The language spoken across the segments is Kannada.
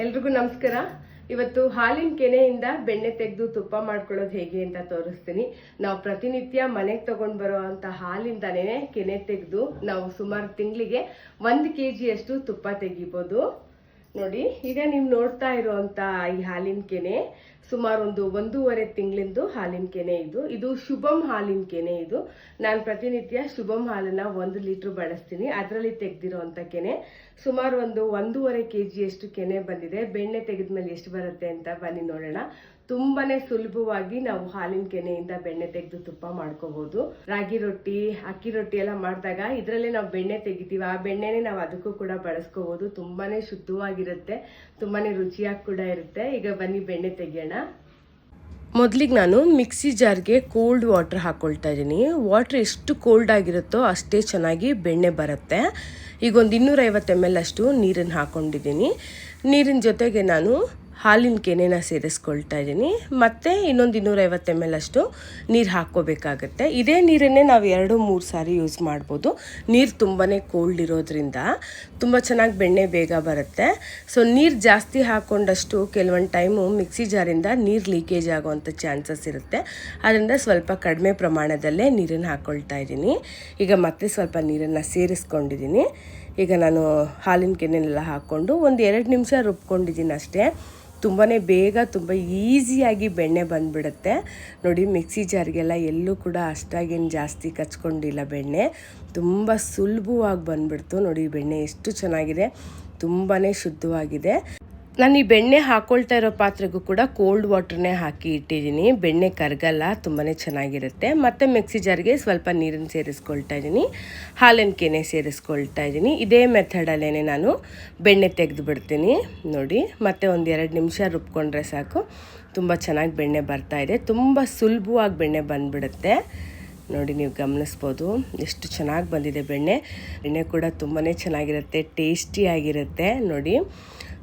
ಎಲ್ರಿಗೂ ನಮಸ್ಕಾರ. ಇವತ್ತು ಹಾಲಿನ ಕೆನೆಯಿಂದ ಬೆಣ್ಣೆ ತೆಗೆದು ತುಪ್ಪ ಮಾಡ್ಕೊಳ್ಳೋದು ಹೇಗೆ ಅಂತ ತೋರಿಸ್ತೀನಿ. ನಾವು ಪ್ರತಿನಿತ್ಯ ಮನೆಗೆ ತಗೊಂಡು ಬರೋ ಅಂಥ ಹಾಲಿಂದಾನೇ ಕೆನೆ ತೆಗೆದು ನಾವು ಸುಮಾರು ತಿಂಗಳಿಗೆ ಒಂದು ಕೆ ಜಿಯಷ್ಟು ತುಪ್ಪ ತೆಗಿಬೋದು. ನೋಡಿ, ಈಗ ನೀವು ನೋಡ್ತಾ ಇರುವಂತ ಈ ಹಾಲಿನ ಕೆನೆ ಸುಮಾರು ಒಂದು ಒಂದೂವರೆ ತಿಂಗಳಿಂದು ಹಾಲಿನ ಕೆನೆ ಇದು. ಇದು ಶುಭಂ ಹಾಲಿನ ಕೆನೆ ಇದು. ನಾನು ಪ್ರತಿನಿತ್ಯ ಶುಭಂ ಹಾಲನ್ನ ಒಂದು ಲೀಟ್ರ್ ಬಳಸ್ತೀನಿ. ಅದರಲ್ಲಿ ತೆಗೆದಿರೋಂಥ ಕೆನೆ. ಸುಮಾರು ಒಂದು ಒಂದೂವರೆ ಕೆ ಅಷ್ಟು ಕೆನೆ ಬಂದಿದೆ. ಬೆಣ್ಣೆ ತೆಗೆದ ಮೇಲೆ ಎಷ್ಟು ಬರುತ್ತೆ ಅಂತ ಬನ್ನಿ ನೋಡೋಣ. ತುಂಬಾನೇ ಸುಲಭವಾಗಿ ನಾವು ಹಾಲಿನ ಕೆನೆಯಿಂದ ಬೆಣ್ಣೆ ತೆಗೆದು ತುಪ್ಪ ಮಾಡ್ಕೋಬಹುದು ರಾಗಿ ರೊಟ್ಟಿ, ಅಕ್ಕಿ ರೊಟ್ಟಿ ಎಲ್ಲ ಮಾಡಿದಾಗ ಇದರಲ್ಲೇ ನಾವು ಬೆಣ್ಣೆ ತೆಗಿತೀವಿ. ಆ ಬೆಣ್ಣೆನೇ ನಾವು ಅದಕ್ಕೂ ಕೂಡ ಬಳಸ್ಕೋಬಹುದು ತುಂಬಾನೇ ಶುದ್ಧವಾಗಿರುತ್ತೆ. ತುಂಬಾನೇ ರುಚಿಯಾಗಿ ಕೂಡ ಇರುತ್ತೆ. ಈಗ ಬನ್ನಿ ಬೆಣ್ಣೆ ತೆಗಿಯೋಣ. ಮೊದಲಿಗೆ ನಾನು ಮಿಕ್ಸಿ ಜಾರ್ಗೆ ಕೋಲ್ಡ್ ವಾಟ್ರ್ ಹಾಕ್ಕೊಳ್ತಾ ಇದ್ದೀನಿ. ವಾಟ್ರ್ ಎಷ್ಟು ಕೋಲ್ಡ್ ಆಗಿರುತ್ತೋ ಅಷ್ಟೇ ಚೆನ್ನಾಗಿ ಬೆಣ್ಣೆ ಬರುತ್ತೆ. ಈಗ ಒಂದು ಇನ್ನೂರೈವತ್ತು ಎಂ ಎಲ್ ಅಷ್ಟು ನೀರನ್ನು ಹಾಕ್ಕೊಂಡಿದ್ದೀನಿ ನೀರಿನ ಜೊತೆಗೆ ನಾನು ಹಾಲಿನ ಕೆನೆನ ಸೇರಿಸ್ಕೊಳ್ತಾ ಇದ್ದೀನಿ. ಮತ್ತು ಇನ್ನೊಂದು ಇನ್ನೂರೈವತ್ತು ಎಂ ಎಲ್ ಅಷ್ಟು ನೀರು ಹಾಕ್ಕೋಬೇಕಾಗತ್ತೆ. ಇದೇ ನೀರನ್ನೇ ನಾವು ಎರಡು, ಮೂರು ಸಾರಿ ಯೂಸ್ ಮಾಡ್ಬೋದು. ನೀರು ತುಂಬಾ ಕೋಲ್ಡ್ ಇರೋದ್ರಿಂದ ತುಂಬ ಚೆನ್ನಾಗಿ ಬೆಣ್ಣೆ ಬೇಗ ಬರುತ್ತೆ. ಸೊ ನೀರು ಜಾಸ್ತಿ ಹಾಕ್ಕೊಂಡಷ್ಟು ಕೆಲವೊಂದು ಟೈಮು ಮಿಕ್ಸಿ ಜಾರಿಂದ ನೀರು ಲೀಕೇಜ್ ಆಗುವಂಥ ಚಾನ್ಸಸ್ ಇರುತ್ತೆ. ಅದರಿಂದ ಸ್ವಲ್ಪ ಕಡಿಮೆ ಪ್ರಮಾಣದಲ್ಲೇ ನೀರನ್ನು ಹಾಕ್ಕೊಳ್ತಾ ಇದ್ದೀನಿ. ಈಗ ಮತ್ತೆ ಸ್ವಲ್ಪ ನೀರನ್ನು ಸೇರಿಸ್ಕೊಂಡಿದ್ದೀನಿ. ಈಗ ನಾನು ಹಾಲಿನ ಕೆನೆಲ್ಲ ಹಾಕ್ಕೊಂಡು ಒಂದು ಎರಡು ನಿಮಿಷ ರುಬ್ಕೊಂಡಿದ್ದೀನಿ ಅಷ್ಟೇ. ತುಂಬಾ ಬೇಗ, ತುಂಬ ಈಸಿಯಾಗಿ ಬೆಣ್ಣೆ ಬಂದುಬಿಡುತ್ತೆ. ನೋಡಿ, ಮಿಕ್ಸಿ ಜಾರ್ಗೆಲ್ಲ ಎಲ್ಲೂ ಕೂಡ ಅಷ್ಟಾಗೇನು ಜಾಸ್ತಿ ಕಚ್ಕೊಂಡಿಲ್ಲ ಬೆಣ್ಣೆ. ತುಂಬ ಸುಲಭವಾಗಿ ಬಂದುಬಿಡ್ತು. ನೋಡಿ ಬೆಣ್ಣೆ ಎಷ್ಟು ಚೆನ್ನಾಗಿದೆ. ತುಂಬಾ ಶುದ್ಧವಾಗಿದೆ. ನಾನು ಈ ಬೆಣ್ಣೆ ಹಾಕ್ಕೊಳ್ತಾ ಇರೋ ಪಾತ್ರೆಗೂ ಕೂಡ ಕೋಲ್ಡ್ ವಾಟ್ರನ್ನೇ ಹಾಕಿ ಇಟ್ಟಿದ್ದೀನಿ. ಬೆಣ್ಣೆ ಕರಗಲ್ಲ ತುಂಬಾ ಚೆನ್ನಾಗಿರುತ್ತೆ. ಮತ್ತು ಮಿಕ್ಸಿ ಜಾರ್ಗೆ ಸ್ವಲ್ಪ ನೀರನ್ನು ಸೇರಿಸ್ಕೊಳ್ತಾ ಇದ್ದೀನಿ. ಹಾಲಿನ ಕೆನೆ ಸೇರಿಸ್ಕೊಳ್ತಾ ಇದ್ದೀನಿ. ಇದೇ ಮೆಥಡಲ್ಲೇ ನಾನು ಬೆಣ್ಣೆ ತೆಗೆದು ಬಿಡ್ತೀನಿ ನೋಡಿ, ಮತ್ತೆ ಒಂದು ಎರಡು ನಿಮಿಷ ರುಬ್ಕೊಂಡ್ರೆ ಸಾಕು. ತುಂಬ ಚೆನ್ನಾಗಿ ಬೆಣ್ಣೆ ಬರ್ತಾ ಇದೆ. ತುಂಬ ಸುಲಭವಾಗಿ ಬೆಣ್ಣೆ ಬಂದುಬಿಡುತ್ತೆ. ನೋಡಿ, ನೀವು ಗಮನಿಸ್ಬೋದು. ಎಷ್ಟು ಚೆನ್ನಾಗಿ ಬಂದಿದೆ ಬೆಣ್ಣೆ. ಬೆಣ್ಣೆ ಕೂಡ ತುಂಬಾ ಚೆನ್ನಾಗಿರುತ್ತೆ ಟೇಸ್ಟಿಯಾಗಿರುತ್ತೆ ನೋಡಿ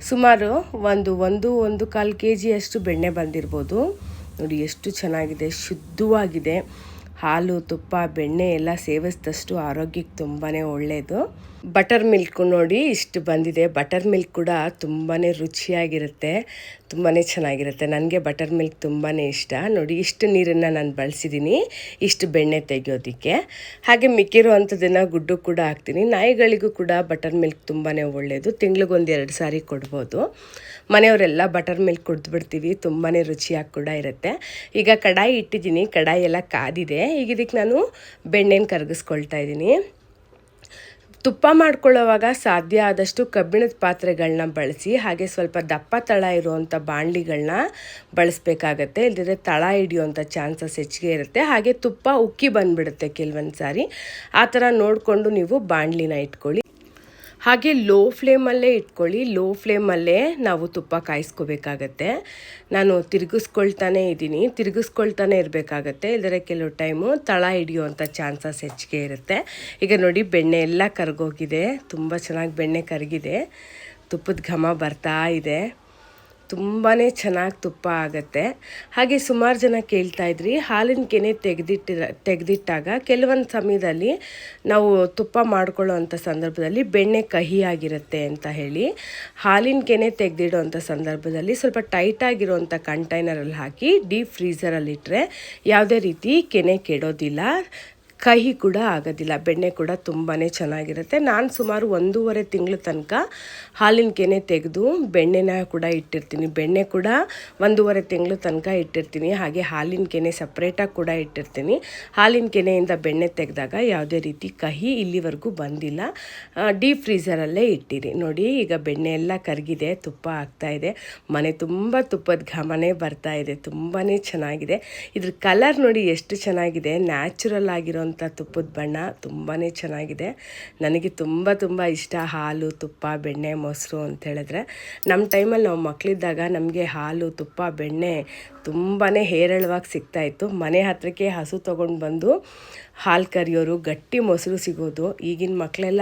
ಸುಮಾರು ಒಂದು ಒಂದು ಒಂದು ಕಾಲು ಕೆ ಜಿಯಷ್ಟು ಬೆಣ್ಣೆ ಬಂದಿರ್ಬೋದು. ನೋಡಿ ಎಷ್ಟು ಚೆನ್ನಾಗಿದೆ ಶುದ್ಧವಾಗಿದೆ. ಹಾಲು, ತುಪ್ಪ, ಬೆಣ್ಣೆ ಎಲ್ಲ ಸೇವಿಸಿದಷ್ಟು ಆರೋಗ್ಯಕ್ಕೆ ತುಂಬಾ ಒಳ್ಳೆಯದು ಬಟರ್ ಮಿಲ್ಕ್ ನೋಡಿ ಇಷ್ಟು ಬಂದಿದೆ. ಬಟರ್ ಮಿಲ್ಕ್ ಕೂಡ ತುಂಬಾ ರುಚಿಯಾಗಿರುತ್ತೆ. ತುಂಬಾ ಚೆನ್ನಾಗಿರುತ್ತೆ. ನನಗೆ ಬಟರ್ ಮಿಲ್ಕ್ ತುಂಬಾ ಇಷ್ಟ. ನೋಡಿ, ಇಷ್ಟು ನೀರನ್ನು ನಾನು ಬಳಸಿದ್ದೀನಿ ಇಷ್ಟು ಬೆಣ್ಣೆ ತೆಗೆಯೋದಕ್ಕೆ. ಹಾಗೆ ಮಿಕ್ಕಿರುವಂಥದ್ದನ್ನು ಗುಡ್ಡು ಕೂಡ ಹಾಕ್ತೀನಿ. ನಾಯಿಗಳಿಗೂ ಕೂಡ ಬಟರ್ ಮಿಲ್ಕ್ ತುಂಬಾ ಒಳ್ಳೆಯದು ತಿಂಗ್ಳಿಗೊಂದು ಎರಡು ಸಾರಿ ಕೊಡ್ಬೋದು. ಮನೆಯವರೆಲ್ಲ ಬಟರ್ ಮಿಲ್ಕ್ ಕುಡಿದ್ಬಿಡ್ತೀವಿ ತುಂಬಾ ರುಚಿಯಾಗಿ ಕೂಡ ಇರುತ್ತೆ. ಈಗ ಕಡಾಯಿ ಇಟ್ಟಿದ್ದೀನಿ, ಕಡಾಯಿ ಎಲ್ಲ ಕಾದಿದೆ. ಈಗ ಇದಕ್ಕೆ ನಾನು ಬೆಣ್ಣೆನ ಕರಗಿಸ್ಕೊಳ್ತಾ ಇದ್ದೀನಿ. ತುಪ್ಪ ಮಾಡ್ಕೊಳ್ಳೋವಾಗ ಸಾಧ್ಯ ಆದಷ್ಟು ಕಬ್ಬಿಣದ ಪಾತ್ರೆಗಳನ್ನ ಬಳಸಿ, ಹಾಗೆ ಸ್ವಲ್ಪ ದಪ್ಪ ತಳ ಇರುವಂಥ ಬಾಣಲಿಗಳನ್ನ ಬಳಸಬೇಕಾಗತ್ತೆ. ಇಲ್ಲದಿದ್ರೆ ತಳ ಹಿಡಿಯುವಂಥ ಚಾನ್ಸಸ್ ಹೆಚ್ಚಿಗೆ ಇರುತ್ತೆ. ಹಾಗೆ ತುಪ್ಪ ಉಕ್ಕಿ ಬಂದುಬಿಡುತ್ತೆ ಕೆಲವೊಂದು ಸಾರಿ ಆ ಥರ ನೋಡಿಕೊಂಡು ನೀವು ಬಾಣಲಿನ ಇಟ್ಕೊಳ್ಳಿ. ಹಾಗೆ ಲೋ ಫ್ಲೇಮಲ್ಲೇ ಇಟ್ಕೊಳ್ಳಿ. ಲೋ ಫ್ಲೇಮಲ್ಲೇ ನಾವು ತುಪ್ಪ ಕಾಯಿಸ್ಕೋಬೇಕಾಗತ್ತೆ. ನಾನು ತಿರುಗಿಸ್ಕೊಳ್ತಾನೆ ಇದ್ದೀನಿ. ತಿರುಗಿಸ್ಕೊಳ್ತಾನೆ ಇರಬೇಕಾಗತ್ತೆ. ಇದರ ಕೆಲವು ಟೈಮು ತಳ ಹಿಡಿಯುವಂಥ ಚಾನ್ಸಸ್ ಹೆಚ್ಚಿಗೆ ಇರುತ್ತೆ. ಈಗ ನೋಡಿ, ಬೆಣ್ಣೆ ಎಲ್ಲ ಕರಗೋಗಿದೆ. ತುಂಬ ಚೆನ್ನಾಗಿ ಬೆಣ್ಣೆ ಕರಗಿದೆ. ತುಪ್ಪದ ಘಮ ಬರ್ತಾ ಇದೆ. ತುಂಬಾ ಚೆನ್ನಾಗಿ ತುಪ್ಪ ಆಗುತ್ತೆ. ಹಾಗೆ ಸುಮಾರು ಜನ ಕೇಳ್ತಾ ಇದ್ರಿ, ಹಾಲಿನ ಕೆನೆ ತೆಗೆದಿಟ್ಟಿರ ತೆಗೆದಿಟ್ಟಾಗ ಕೆಲವೊಂದು ಸಮಯದಲ್ಲಿ ನಾವು ತುಪ್ಪ ಮಾಡ್ಕೊಳ್ಳೋ ಸಂದರ್ಭದಲ್ಲಿ ಬೆಣ್ಣೆ ಕಹಿಯಾಗಿರುತ್ತೆ ಅಂತ ಹೇಳಿ, ಹಾಲಿನ ಕೆನೆ ತೆಗೆದಿಡೋವಂಥ ಸಂದರ್ಭದಲ್ಲಿ ಸ್ವಲ್ಪ ಟೈಟಾಗಿರೋವಂಥ ಕಂಟೈನರಲ್ಲಿ ಹಾಕಿ ಡೀಪ್ ಫ್ರೀಝರಲ್ಲಿ ಇಟ್ಟರೆ ಯಾವುದೇ ರೀತಿ ಕೆನೆ ಕೆಡೋದಿಲ್ಲ. ಕಹಿ ಕೂಡ ಆಗೋದಿಲ್ಲ, ಬೆಣ್ಣೆ ಕೂಡ ತುಂಬಾ ಚೆನ್ನಾಗಿರುತ್ತೆ. ನಾನು ಸುಮಾರು ಒಂದೂವರೆ ತಿಂಗಳ ತನಕ ಹಾಲಿನ ಕೆನೆ ತೆಗೆದು ಬೆಣ್ಣೆನ ಕೂಡ ಇಟ್ಟಿರ್ತೀನಿ. ಬೆಣ್ಣೆ ಕೂಡ ಒಂದೂವರೆ ತಿಂಗಳ ತನಕ ಇಟ್ಟಿರ್ತೀನಿ. ಹಾಗೆ ಹಾಲಿನ ಕೆನೆ ಸಪ್ರೇಟಾಗಿ ಕೂಡ ಇಟ್ಟಿರ್ತೀನಿ. ಹಾಲಿನ ಕೆನೆಯಿಂದ ಬೆಣ್ಣೆ ತೆಗೆದಾಗ ಯಾವುದೇ ರೀತಿ ಕಹಿ ಇಲ್ಲಿವರೆಗೂ ಬಂದಿಲ್ಲ. ಡೀಪ್ ಫ್ರೀಸರಲ್ಲೇ ಇಟ್ಟಿರಿ. ನೋಡಿ, ಈಗ ಬೆಣ್ಣೆ ಎಲ್ಲ ಕರಗಿದೆ, ತುಪ್ಪ ಆಗ್ತಾ ಇದೆ. ಮನೆ ತುಂಬ ತುಪ್ಪದ ಘಮನೆ ಬರ್ತಾ ಇದೆ. ತುಂಬಾ ಚೆನ್ನಾಗಿದೆ. ಇದ್ರ ಕಲರ್ ನೋಡಿ ಎಷ್ಟು ಚೆನ್ನಾಗಿದೆ. ನ್ಯಾಚುರಲ್ ಆಗಿರೋ ಅಂಥ ತುಪ್ಪದ ಬಣ್ಣ ತುಂಬಾ ಚೆನ್ನಾಗಿದೆ. ನನಗೆ ತುಂಬ ತುಂಬ ಇಷ್ಟ ಹಾಲು, ತುಪ್ಪ, ಬೆಣ್ಣೆ, ಮೊಸರು ಅಂತ ಹೇಳಿದ್ರೆ. ನಮ್ಮ ಟೈಮಲ್ಲಿ ನಾವು ಮಕ್ಕಳಿದ್ದಾಗ ನಮಗೆ ಹಾಲು, ತುಪ್ಪ, ಬೆಣ್ಣೆ ತುಂಬಾ ಹೇರಳವಾಗಿ ಸಿಗ್ತಾಯಿತ್ತು ಮನೆ ಹತ್ರಕ್ಕೆ ಹಸು ತೊಗೊಂಡು ಬಂದು ಹಾಲು ಕರಿಯೋರು, ಗಟ್ಟಿ ಮೊಸರು ಸಿಗೋದು, ಈಗಿನ ಮಕ್ಕಳೆಲ್ಲ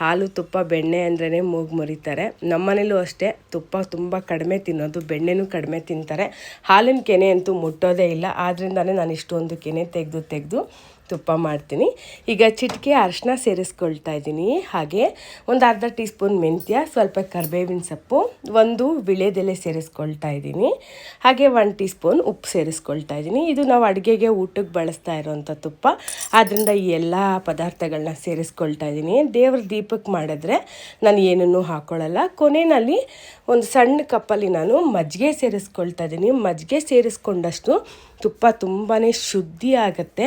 ಹಾಲು, ತುಪ್ಪ, ಬೆಣ್ಣೆ ಅಂದ್ರೇ ಮೂಗು ಮುರಿತಾರೆ. ನಮ್ಮನೇಲೂ ಅಷ್ಟೇ, ತುಪ್ಪ ತುಂಬ ಕಡಿಮೆ ತಿನ್ನೋದು, ಬೆಣ್ಣೆನೂ ಕಡಿಮೆ ತಿಂತಾರೆ. ಹಾಲಿನ ಕೆನೆ ಅಂತೂ ಮುಟ್ಟೋದೇ ಇಲ್ಲ ಆದ್ದರಿಂದಲೇ ನಾನು ಇಷ್ಟೊಂದು ಕೆನೆ ತೆಗೆದು ತೆಗೆದು ತುಪ್ಪ ಮಾಡ್ತೀನಿ. ಈಗ ಚಿಟಿಕೆ ಅರಶಿನ ಸೇರಿಸ್ಕೊಳ್ತಾ ಇದ್ದೀನಿ. ಹಾಗೆ ಒಂದು ಅರ್ಧ ಟೀ ಸ್ಪೂನ್ ಮೆಂತ್ಯ, ಸ್ವಲ್ಪ ಕರಿಬೇವಿನ ಸೊಪ್ಪು, ಒಂದು ವಿಳೆದೆಲೆ ಸೇರಿಸ್ಕೊಳ್ತಾ ಇದ್ದೀನಿ. ಹಾಗೆ ಒನ್ ಟೀ ಸ್ಪೂನ್ ಉಪ್ಪು ಸೇರಿಸ್ಕೊಳ್ತಾ ಇದ್ದೀನಿ. ಇದು ನಾವು ಅಡುಗೆಗೆ ಊಟಕ್ಕೆ ಬಳಸ್ತಾ ಇರೋವಂಥ ತುಪ್ಪ. ಆದ್ದರಿಂದ ಈ ಎಲ್ಲ ಪದಾರ್ಥಗಳನ್ನ ಸೇರಿಸ್ಕೊಳ್ತಾ ಇದ್ದೀನಿ. ದೇವ್ರ ದೀಪಕ್ಕೆ ಮಾಡಿದ್ರೆ ನಾನು ಏನನ್ನೂ ಹಾಕ್ಕೊಳ್ಳಲ್ಲ ಕೊನೆಯಲ್ಲಿ ಒಂದು ಸಣ್ಣ ಕಪ್ಪಲ್ಲಿ ನಾನು ಮಜ್ಜಿಗೆ ಸೇರಿಸ್ಕೊಳ್ತಾ ಇದ್ದೀನಿ. ಮಜ್ಜಿಗೆ ಸೇರಿಸ್ಕೊಂಡಷ್ಟು ತುಪ್ಪ ತುಂಬಾ ಶುದ್ಧಿ ಆಗುತ್ತೆ.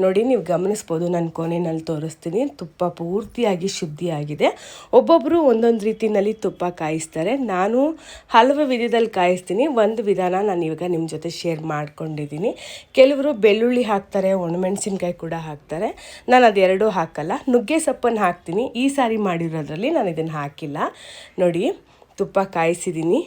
ನೋಡಿ, ನೀವು ಗಮನಿಸ್ಬೋದು, ನಾನು ಕೊನೆಯಲ್ಲಿ ತೋರಿಸ್ತೀನಿ. ತುಪ್ಪ ಪೂರ್ತಿಯಾಗಿ ಶುದ್ಧಿ ಆಗಿದೆ. ಒಬ್ಬೊಬ್ಬರು ಒಂದೊಂದು ರೀತಿಯಲ್ಲಿ ತುಪ್ಪ ಕಾಯಿಸ್ತಾರೆ. ನಾನು ಹಲವು ವಿಧದಲ್ಲಿ ಕಾಯಿಸ್ತೀನಿ. ಒಂದು ವಿಧಾನ ನಾನು ಇವಾಗ ನಿಮ್ಮ ಜೊತೆ ಶೇರ್ ಮಾಡ್ಕೊಂಡಿದ್ದೀನಿ. ಕೆಲವರು ಬೆಳ್ಳುಳ್ಳಿ ಹಾಕ್ತಾರೆ, ಒಣಮೆಣಸಿನ್ಕಾಯಿ ಕೂಡ ಹಾಕ್ತಾರೆ. ನಾನು ಅದೆರಡೂ ಹಾಕಲ್ಲ. ನುಗ್ಗೆ ಸೊಪ್ಪನ್ನು ಹಾಕ್ತೀನಿ. ಈ ಸಾರಿ ಮಾಡಿರೋದ್ರಲ್ಲಿ ನಾನು ಇದನ್ನು ಹಾಕಿಲ್ಲ. ನೋಡಿ, ತುಪ್ಪ ಕಾಯಿಸಿದ್ದೀನಿ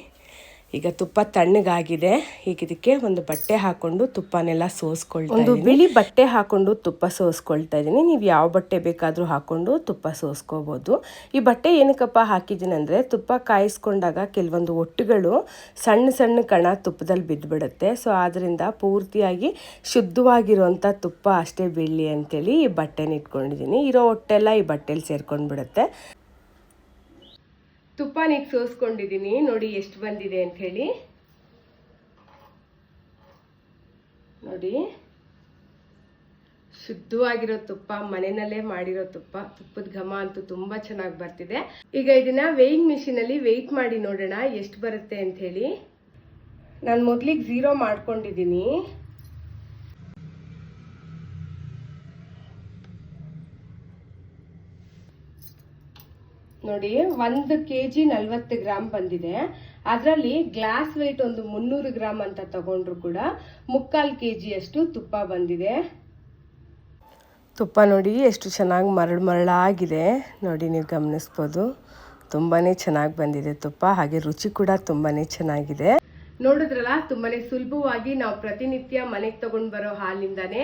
ಈಗ ತುಪ್ಪ ತಣ್ಣಗಾಗಿದೆ. ಈಗ ಇದಕ್ಕೆ ಒಂದು ಬಟ್ಟೆ ಹಾಕೊಂಡು ತುಪ್ಪನೆಲ್ಲ ಸೋಸ್ಕೊಳ್ತೀನಿ ಒಂದು ಬಿಳಿ ಬಟ್ಟೆ ಹಾಕೊಂಡು ತುಪ್ಪ ಸೋಸ್ಕೊಳ್ತಾ ಇದ್ದೀನಿ. ನೀವು ಯಾವ ಬಟ್ಟೆ ಬೇಕಾದರೂ ಹಾಕೊಂಡು ತುಪ್ಪ ಸೋಸ್ಕೋಬೋದು. ಈ ಬಟ್ಟೆ ಏನಕ್ಕಪ್ಪ ಹಾಕಿದ್ದೀನಿ ಅಂದರೆ ತುಪ್ಪ ಕಾಯಿಸ್ಕೊಂಡಾಗ ಕೆಲವೊಂದು ಒಟ್ಟುಗಳು ಸಣ್ಣ ಸಣ್ಣ ಕಣ ತುಪ್ಪದಲ್ಲಿ ಬಿದ್ದುಬಿಡುತ್ತೆ ಸೊ ಆದ್ದರಿಂದ ಪೂರ್ತಿಯಾಗಿ ಶುದ್ಧವಾಗಿರುವಂಥ ತುಪ್ಪ ಅಷ್ಟೇ ಬೀಳಲಿ ಅಂತೇಳಿ ಈ ಬಟ್ಟೆನ ಇಟ್ಕೊಂಡಿದ್ದೀನಿ. ಇರೋ ಹೊಟ್ಟೆಲ್ಲ ಈ ಬಟ್ಟೆಲಿ ಸೇರ್ಕೊಂಡು ಬಿಡುತ್ತೆ ತುಪ್ಪ ನೀಗ್ ಸೋಸ್ಕೊಂಡಿದ್ದೀನಿ ನೋಡಿ ಎಷ್ಟು ಬಂದಿದೆ ಅಂತ ಹೇಳಿ. ನೋಡಿ. ಶುದ್ಧವಾಗಿರೋ ತುಪ್ಪ, ಮನೆಯಲ್ಲೇ ಮಾಡಿರೋ ತುಪ್ಪ. ತುಪ್ಪದ ಘಮ ಅಂತೂ ತುಂಬಾ ಚೆನ್ನಾಗಿ ಬರ್ತಿದೆ. ಈಗ ಇದನ್ನ ವೇಯಿಂಗ್ ಮಿಷಿನ್ ಅಲ್ಲಿ ವೆಯ್ಟ್ ಮಾಡಿ ನೋಡೋಣ, ಎಷ್ಟು ಬರುತ್ತೆ ಅಂತ ಹೇಳಿ. ನಾನು ಮೊದ್ಲಿಗೆ ಝೀರೋ ಮಾಡ್ಕೊಂಡಿದ್ದೀನಿ ನೋಡಿ, ಒಂದು ಕೆ ಜಿ ನಲ್ವತ್ತು ಗ್ರಾಮ್ ಬಂದಿದೆ. ಅದರಲ್ಲಿ ಗ್ಲಾಸ್ ವೆಯ್ಟ್ ಒಂದು ಮುನ್ನೂರು ಗ್ರಾಮ್ ಅಂತ ತಗೊಂಡ್ರು ಕೂಡ ಮುಕ್ಕಾಲು ಕೆ ಜಿಯಷ್ಟು ತುಪ್ಪ ಬಂದಿದೆ. ತುಪ್ಪ ನೋಡಿ, ಎಷ್ಟು ಚೆನ್ನಾಗಿ ಮರಳು ಮರಳಾಗಿದೆ ನೋಡಿ, ನೀವು ಗಮನಿಸ್ಬೋದು. ತುಂಬಾ ಚೆನ್ನಾಗಿ ಬಂದಿದೆ ತುಪ್ಪ, ಹಾಗೆ ರುಚಿ ಕೂಡ ತುಂಬಾ ಚೆನ್ನಾಗಿದೆ. ನೋಡಿದ್ರಲ್ಲ ತುಂಬಾ ಸುಲಭವಾಗಿ ನಾವು ಪ್ರತಿನಿತ್ಯ ಮನೆಗೆ ತಗೊಂಡು ಬರೋ ಹಾಲಿಂದಾನೇ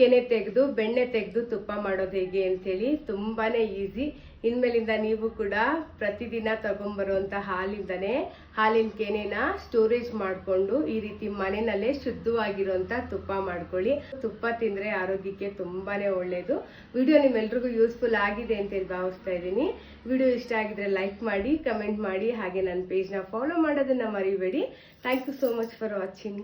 ಕೆನೆ ತೆಗೆದು, ಬೆಣ್ಣೆ ತೆಗೆದು ತುಪ್ಪ ಮಾಡೋದು ಹೇಗೆ ಅಂತೇಳಿ ತುಂಬಾ ಈಸಿ. ಇನ್ಮೇಲಿಂದ ನೀವು ಕೂಡ ಪ್ರತಿದಿನ ತಗೊಂಬರುವಂಥ ಹಾಲಿಂದನೇ, ಹಾಲಿನ ಕೆನೆನ ಸ್ಟೋರೇಜ್ ಮಾಡಿಕೊಂಡು ಈ ರೀತಿ ಮನೆಯಲ್ಲೇ ಶುದ್ಧವಾಗಿರುವಂಥ ತುಪ್ಪ ಮಾಡ್ಕೊಳ್ಳಿ. ತುಪ್ಪ ತಿಂದರೆ ಆರೋಗ್ಯಕ್ಕೆ ತುಂಬಾ ಒಳ್ಳೇದು. ವಿಡಿಯೋ ನಿಮ್ಮೆಲ್ರಿಗೂ ಯೂಸ್ಫುಲ್ ಆಗಿದೆ ಅಂತೇಳಿ ಭಾವಿಸ್ತಾ ಇದ್ದೀನಿ. ವಿಡಿಯೋ ಇಷ್ಟ ಆಗಿದ್ರೆ ಲೈಕ್ ಮಾಡಿ, ಕಮೆಂಟ್ ಮಾಡಿ, ಹಾಗೆ ನನ್ನ ಪೇಜ್ನ ಫಾಲೋ ಮಾಡೋದನ್ನು ಮರಿಬೇಡಿ. Thank you so much for watching.